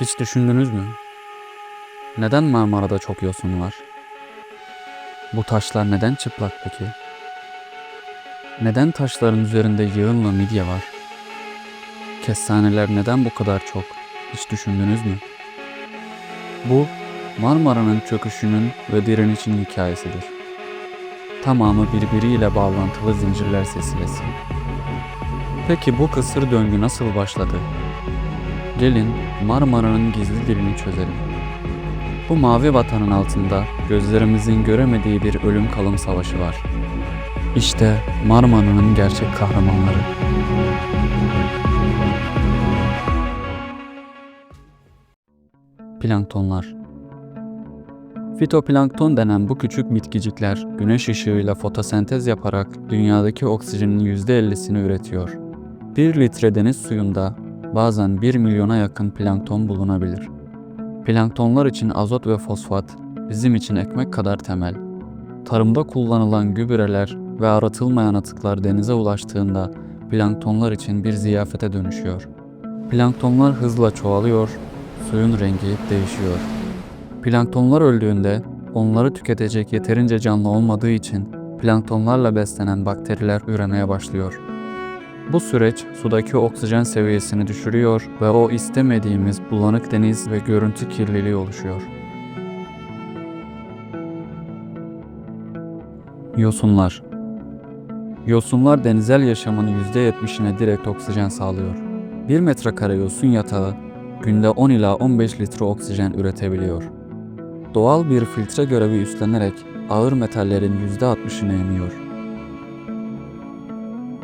Hiç düşündünüz mü? Neden Marmara'da çok yosun var? Bu taşlar neden çıplak peki? Neden taşların üzerinde yığınla midye var? Kestaneler neden bu kadar çok? Hiç düşündünüz mü? Bu Marmara'nın çöküşünün ve direnişinin hikayesidir. Tamamı birbiriyle bağlantılı zincirler silsilesi. Peki bu kısır döngü nasıl başladı? Gelin Marmara'nın gizli dilini çözelim. Bu mavi vatanın altında gözlerimizin göremediği bir ölüm kalım savaşı var. İşte Marmara'nın gerçek kahramanları. Planktonlar Fitoplankton denen bu küçük bitkicikler güneş ışığıyla fotosentez yaparak dünyadaki oksijenin %50'sini üretiyor. 1 litre deniz suyunda bazen 1 milyona yakın plankton bulunabilir. Planktonlar için azot ve fosfat bizim için ekmek kadar temel. Tarımda kullanılan gübreler ve aratılmayan atıklar denize ulaştığında planktonlar için bir ziyafete dönüşüyor. Planktonlar hızla çoğalıyor, suyun rengi değişiyor. Planktonlar öldüğünde onları tüketecek yeterince canlı olmadığı için planktonlarla beslenen bakteriler üremeye başlıyor. Bu süreç sudaki oksijen seviyesini düşürüyor ve o istemediğimiz bulanık deniz ve görüntü kirliliği oluşuyor. Yosunlar Yosunlar denizel yaşamın %70'ine direkt oksijen sağlıyor. 1 metrekare yosun yatağı günde 10 ila 15 litre oksijen üretebiliyor. Doğal bir filtre görevi üstlenerek ağır metallerin %60'ını emiyor.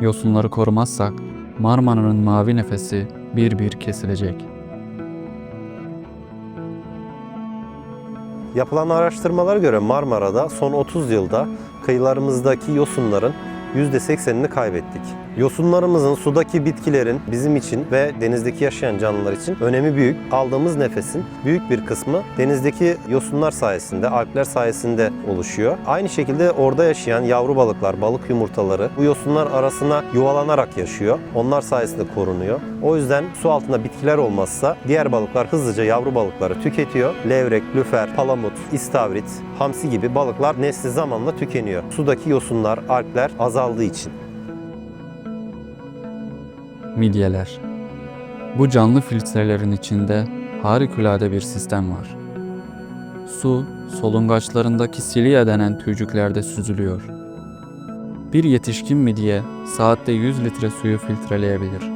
Yosunları korumazsak Marmara'nın mavi nefesi bir bir kesilecek. Yapılan araştırmalara göre Marmara'da son 30 yılda kıyılarımızdaki yosunların %80'ini kaybettik. Yosunlarımızın sudaki bitkilerin bizim için ve denizdeki yaşayan canlılar için önemi büyük. Aldığımız nefesin büyük bir kısmı denizdeki yosunlar sayesinde, algler sayesinde oluşuyor. Aynı şekilde orada yaşayan yavru balıklar, balık yumurtaları bu yosunlar arasına yuvalanarak yaşıyor. Onlar sayesinde korunuyor. O yüzden su altında bitkiler olmazsa diğer balıklar hızlıca yavru balıkları tüketiyor. Levrek, lüfer, palamut, istavrit, hamsi gibi balıklar nesli zamanla tükeniyor. Sudaki yosunlar, algler azaldığı için. Midyeler. Bu canlı filtrelerin içinde harikulade bir sistem var. Su, solungaçlarındaki silya denen tüycüklerde süzülüyor. Bir yetişkin midye saatte 100 litre suyu filtreleyebilir.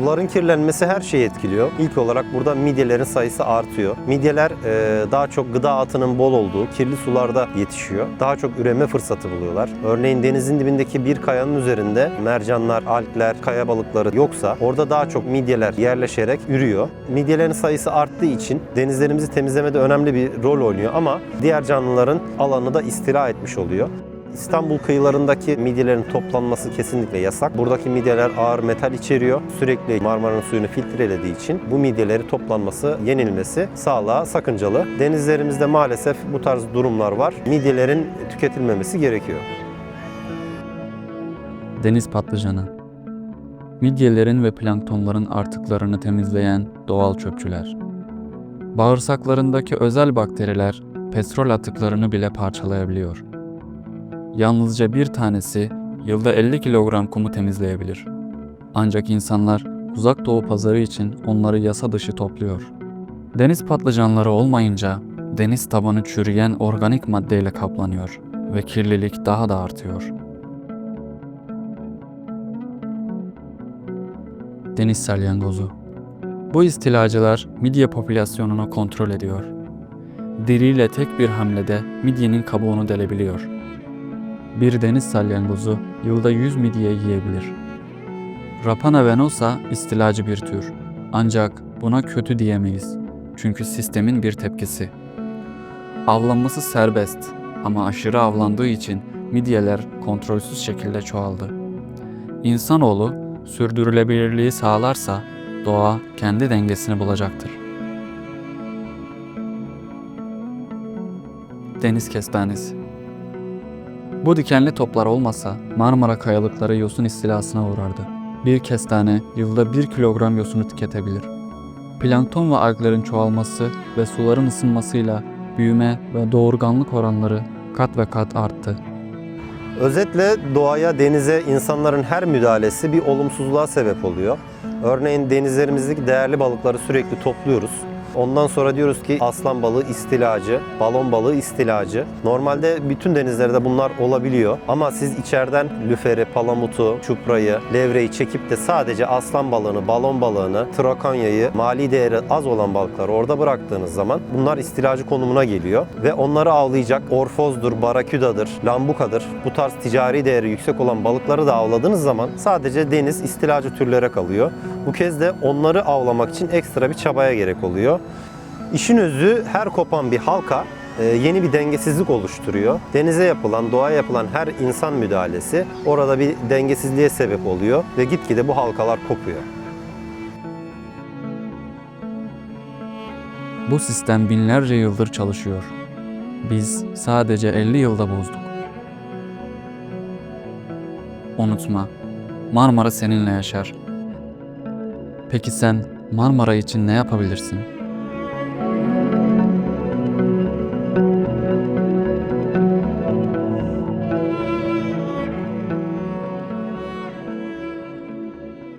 Suların kirlenmesi her şeyi etkiliyor. İlk olarak burada midyelerin sayısı artıyor. Midyeler e, daha çok gıda atının bol olduğu kirli sularda yetişiyor. Daha çok üreme fırsatı buluyorlar. Örneğin denizin dibindeki bir kayanın üzerinde mercanlar, algler, kaya balıkları yoksa orada daha çok midyeler yerleşerek ürüyor. Midyelerin sayısı arttığı için denizlerimizi temizlemede önemli bir rol oynuyor ama diğer canlıların alanı da istila etmiş oluyor. İstanbul kıyılarındaki midyelerin toplanması kesinlikle yasak. Buradaki midyeler ağır metal içeriyor. Sürekli Marmara'nın suyunu filtrelediği için bu midyeleri toplanması, yenilmesi sağlığa sakıncalı. Denizlerimizde maalesef bu tarz durumlar var. Midyelerin tüketilmemesi gerekiyor. Deniz patlıcanı. Midyelerin ve planktonların artıklarını temizleyen doğal çöpçüler. Bağırsaklarındaki özel bakteriler petrol atıklarını bile parçalayabiliyor. Yalnızca bir tanesi yılda 50 kilogram kumu temizleyebilir. Ancak insanlar uzak doğu pazarı için onları yasa dışı topluyor. Deniz patlıcanları olmayınca deniz tabanı çürüyen organik maddeyle kaplanıyor ve kirlilik daha da artıyor. Deniz salyangozu. Bu istilacılar midye popülasyonunu kontrol ediyor. Diliyle tek bir hamlede midyenin kabuğunu delebiliyor. Bir deniz salyangozu yılda 100 midye yiyebilir. Rapana venosa istilacı bir tür. Ancak buna kötü diyemeyiz. Çünkü sistemin bir tepkisi. Avlanması serbest ama aşırı avlandığı için midyeler kontrolsüz şekilde çoğaldı. İnsanoğlu sürdürülebilirliği sağlarsa doğa kendi dengesini bulacaktır. Deniz kestanesi Bu dikenli toplar olmasa Marmara kayalıkları yosun istilasına uğrardı. Bir kestane yılda 1 kilogram yosunu tüketebilir. Plankton ve alglerin çoğalması ve suların ısınmasıyla büyüme ve doğurganlık oranları kat ve kat arttı. Özetle doğaya, denize insanların her müdahalesi bir olumsuzluğa sebep oluyor. Örneğin denizlerimizdeki değerli balıkları sürekli topluyoruz. Ondan sonra diyoruz ki aslan balığı istilacı, balon balığı istilacı. Normalde bütün denizlerde bunlar olabiliyor. Ama siz içeriden lüferi, palamutu, çuprayı, levreyi çekip de sadece aslan balığını, balon balığını, trakonyayı, mali değeri az olan balıkları orada bıraktığınız zaman bunlar istilacı konumuna geliyor. Ve onları avlayacak orfozdur, baraküdadır, lambukadır. Bu tarz ticari değeri yüksek olan balıkları da avladığınız zaman sadece deniz istilacı türlere kalıyor. Bu kez de onları avlamak için ekstra bir çabaya gerek oluyor. İşin özü her kopan bir halka e, yeni bir dengesizlik oluşturuyor. Denize yapılan, doğaya yapılan her insan müdahalesi orada bir dengesizliğe sebep oluyor ve gitgide bu halkalar kopuyor. Bu sistem binlerce yıldır çalışıyor. Biz sadece 50 yılda bozduk. Unutma, Marmara seninle yaşar. Peki sen Marmara için ne yapabilirsin?